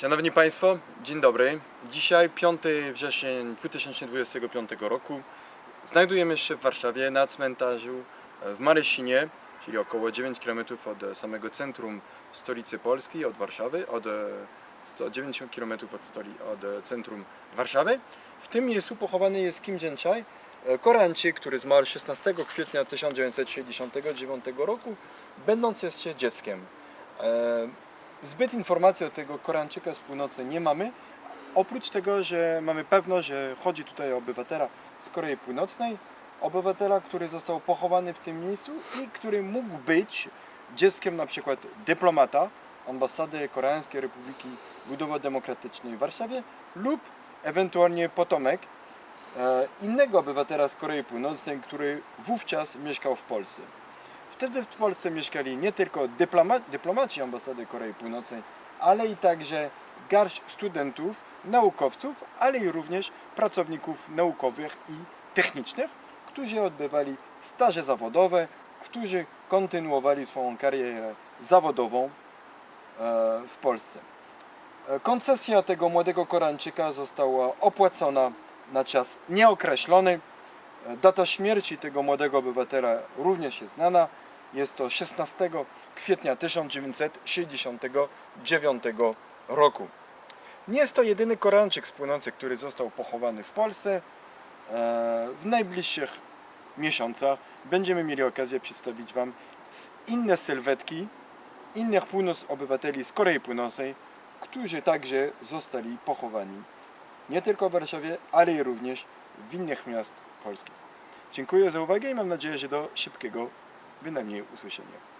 Szanowni Państwo, dzień dobry. Dzisiaj 5 wrzesień 2025 roku. Znajdujemy się w Warszawie na cmentarzu e, w Marysinie, czyli około 9 km od e, samego centrum stolicy Polski, od Warszawy, od e, 190 km od, stoli, od e, centrum Warszawy. W tym miejscu pochowany jest Kim e, Koreańczyk, który zmarł 16 kwietnia 1969 roku, będąc jeszcze dzieckiem. Zbyt informacji o tego Koreańczyka z północy nie mamy, oprócz tego, że mamy pewność, że chodzi tutaj o obywatela z Korei Północnej, obywatela, który został pochowany w tym miejscu i który mógł być dzieckiem na przykład dyplomata ambasady Koreańskiej Republiki Ludowo-Demokratycznej w Warszawie lub ewentualnie potomek e, innego obywatela z Korei Północnej, który wówczas mieszkał w Polsce. Wtedy w Polsce mieszkali nie tylko dyploma, dyplomaci ambasady Korei Północnej, ale i także garść studentów, naukowców, ale i również pracowników naukowych i technicznych, którzy odbywali staże zawodowe, którzy kontynuowali swoją karierę zawodową e, w Polsce. E, Koncesja tego młodego Koreańczyka została opłacona na czas nieokreślony. E, Data śmierci tego młodego obywatela również jest znana. Jest to 16 kwietnia 1969 roku. Nie jest to jedyny Koreańczyk z północy, który został pochowany w Polsce. E, W najbliższych miesiącach będziemy mieli okazję przedstawić Wam inne sylwetki innych północ obywateli z Korei Północnej, którzy także zostali pochowani nie tylko w Warszawie, ale i również w innych miast Polski. Dziękuję za uwagę i mam nadzieję, że do szybkiego bynajmniej usłyszenia.